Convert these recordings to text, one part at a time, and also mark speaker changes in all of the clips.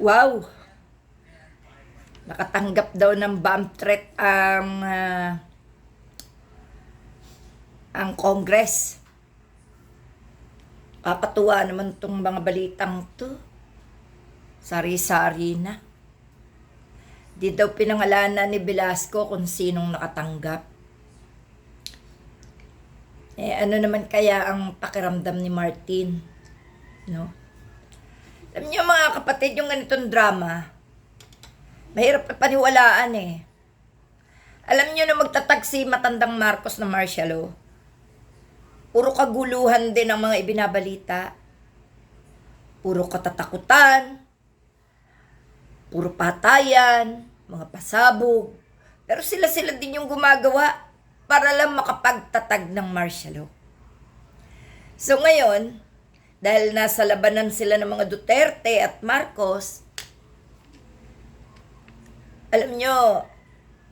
Speaker 1: Wow! Nakatanggap daw ng bomb threat ang ah, ang Congress. Papatuwa naman tong mga balitang to. Sari-sari na. Di daw pinangalanan ni Velasco kung sinong nakatanggap. Eh, ano naman kaya ang pakiramdam ni Martin? No? Alam niyo mga kapatid, yung ganitong drama, mahirap na paniwalaan eh. Alam niyo na magtatag si matandang Marcos na martial law. Puro kaguluhan din ang mga ibinabalita. Puro katatakutan. Puro patayan. Mga pasabog. Pero sila-sila din yung gumagawa para lang makapagtatag ng martial law. So ngayon, dahil nasa labanan sila ng mga Duterte at Marcos, alam nyo,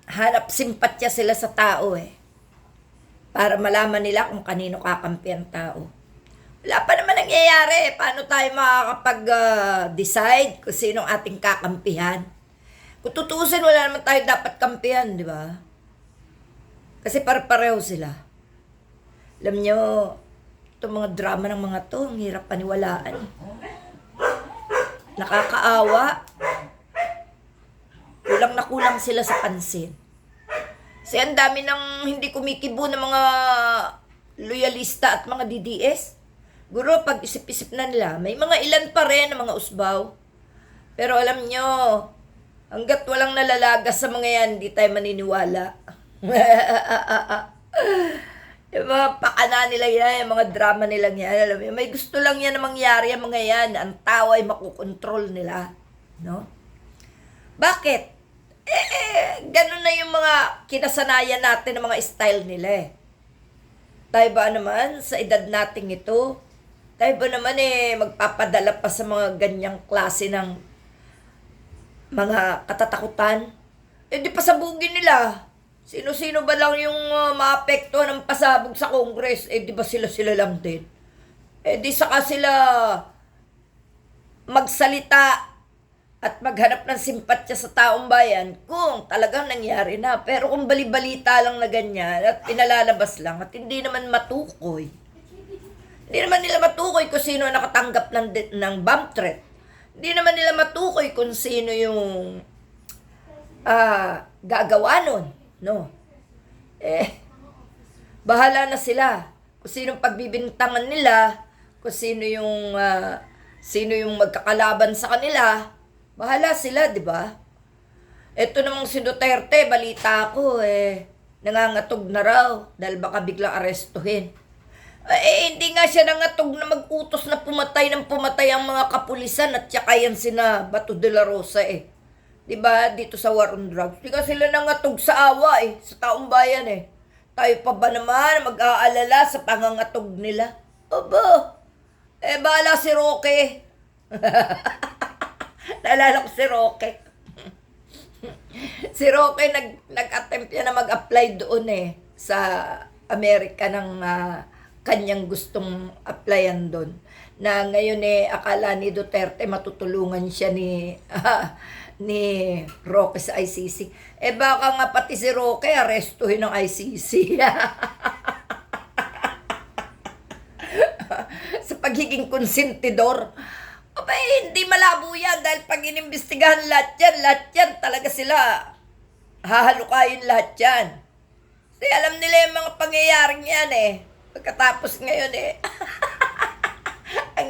Speaker 1: hanap simpatya sila sa tao eh. Para malaman nila kung kanino kakampi ang tao. Wala pa naman nangyayari. Paano tayo makakapag-decide kung sino ang ating kakampihan? Kung tutusin, wala naman tayo dapat kampihan, di ba? Kasi pare-pareho sila. Alam nyo, itong mga drama ng mga to, ang hirap paniwalaan. Nakakaawa. Kulang na kulang sila sa pansin. Kasi ang dami ng hindi kumikibo ng mga loyalista at mga DDS. Guro, pag isip-isip na nila, may mga ilan pa rin na mga usbaw. Pero alam nyo, hanggat walang nalalagas sa mga yan, hindi tayo maniniwala. yung mga pakana nila yan, yung mga drama nila yan, alam mo, may gusto lang yan na mangyari ang mga yan. Ang tao ay makukontrol nila. No? Bakit? Eh, eh, ganun na yung mga kinasanayan natin ng mga style nila eh. Tayo ba naman, sa edad nating ito, tayo ba naman eh, magpapadala pa sa mga ganyang klase ng mga katatakutan? Eh di pasabugin nila. Sino-sino ba lang yung uh, maapektuhan ng pasabog sa Congress? Eh di ba sila-sila lang din? Eh di saka sila magsalita at maghanap ng simpatya sa taong bayan kung talagang nangyari na. Pero kung balibalita lang na ganyan at pinalalabas lang at hindi naman matukoy, hindi naman nila matukoy kung sino ang nakatanggap ng, ng bomb threat. Hindi naman nila matukoy kung sino yung ah gagawa nun. No. Eh, bahala na sila. Kung sino pagbibintangan nila, kung sino yung ah, sino yung magkakalaban sa kanila, bahala sila, di ba? Ito namang si Duterte, balita ko eh, nangangatog na raw dahil baka biglang arestuhin. Eh, hindi nga siya nangatog na mag-utos na pumatay ng pumatay ang mga kapulisan at saka yan sina Bato de la Rosa eh. 'Di ba dito sa war on drugs. Di ka sila nangatog sa awa eh, sa taong bayan eh. Tayo pa ba naman mag-aalala sa pangangatog nila? Aba, eh bahala si Roque. Naalala ko si Roque. si Roque nag, nag-attempt yan na mag-apply doon eh sa Amerika ng ah, kanyang gustong applyan doon. Na ngayon eh akala ni Duterte matutulungan siya ni ni Roque sa ICC. Eh baka nga pati si Roque arestuhin ng ICC. sa pagiging konsentidor. Aba, eh, hindi malabo yan dahil pag inimbestigahan lahat yan, lahat yan talaga sila hahalukayin lahat yan. Kasi alam nila yung mga pangyayaring yan eh. Pagkatapos ngayon eh,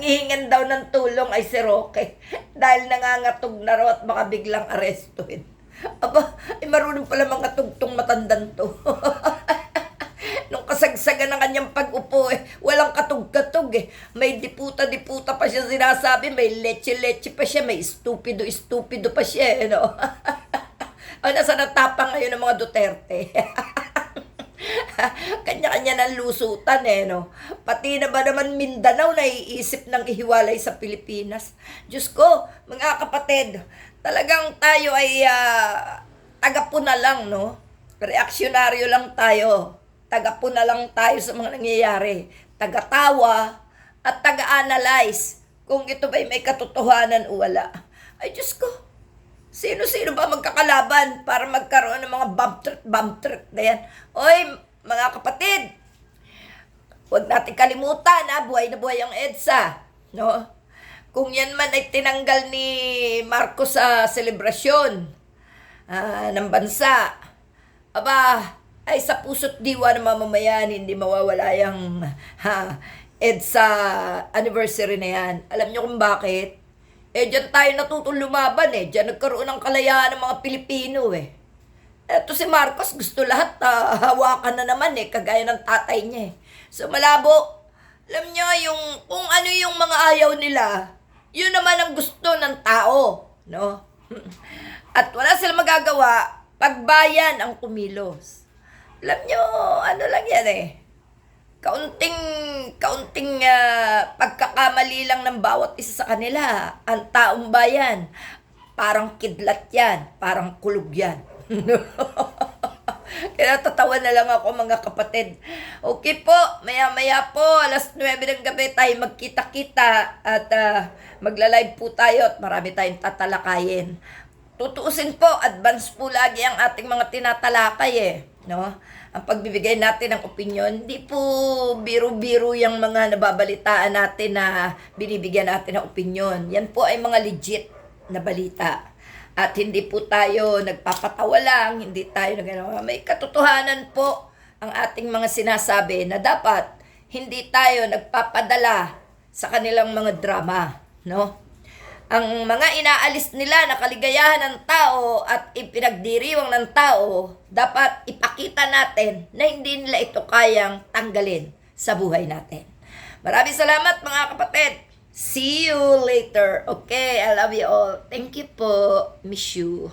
Speaker 1: hihingan daw ng tulong ay si Roque dahil nangangatog na raw at baka biglang arestuhin. Aba, ay marunong pala mga tugtong matandan to. Nung kasagsagan ng kanyang pag-upo eh, walang katug-katug eh. May diputa-diputa pa siya sinasabi, may leche-leche pa siya, may stupido-stupido pa siya eh, no? o, nasa natapang ngayon ng mga Duterte. Kanya-kanya ng lusutan eh, no? Pati na ba naman Mindanao naiisip ng ihiwalay sa Pilipinas? Diyos ko, mga kapatid, talagang tayo ay ah, tagapuna lang, no? Reaksyonaryo lang tayo. Tagapuna lang tayo sa mga nangyayari. Tagatawa at taga-analyze kung ito ba'y may katotohanan o wala. Ay, Diyos ko. Sino-sino ba magkakalaban para magkaroon ng mga bump trip, bump trip na yan? Oy, mga kapatid, huwag natin kalimutan ha, buhay na buhay ang EDSA. No? Kung yan man ay tinanggal ni Marcos sa selebrasyon ah, ng bansa, aba, ay sa puso't diwa ng mamamayan, hindi mawawala yung ha, EDSA anniversary na yan. Alam niyo kung bakit? Eh, dyan tayo natutong lumaban eh. Dyan nagkaroon ng kalayaan ng mga Pilipino eh. Eto si Marcos, gusto lahat ah, hawakan na naman eh, kagaya ng tatay niya eh. So malabo, alam niyo yung kung ano yung mga ayaw nila, yun naman ang gusto ng tao, no? At wala silang magagawa, pagbayan ang kumilos. Alam niyo, ano lang yan eh. Kaunting, kaunting ah, pagkakamali lang ng bawat isa sa kanila. Ang taong bayan, parang kidlat yan, parang kulog yan. Kaya tatawa na lang ako mga kapatid. Okay po, maya-maya po, alas 9 ng gabi tayo magkita-kita at ah, magla-live po tayo at marami tayong tatalakayin. Tutuusin po, advance po lagi ang ating mga tinatalakay eh. No? Ang pagbibigay natin ng opinion, hindi po biro-biro yung mga nababalitaan natin na binibigyan natin ng opinion. Yan po ay mga legit na balita. At hindi po tayo nagpapatawa lang, hindi tayo nagano. May katotohanan po ang ating mga sinasabi na dapat hindi tayo nagpapadala sa kanilang mga drama, no? Ang mga inaalis nila na kaligayahan ng tao at ipinagdiriwang ng tao, dapat ipakita natin na hindi nila ito kayang tanggalin sa buhay natin. Maraming salamat mga kapatid. See you later. Okay, I love you all. Thank you po. Miss you.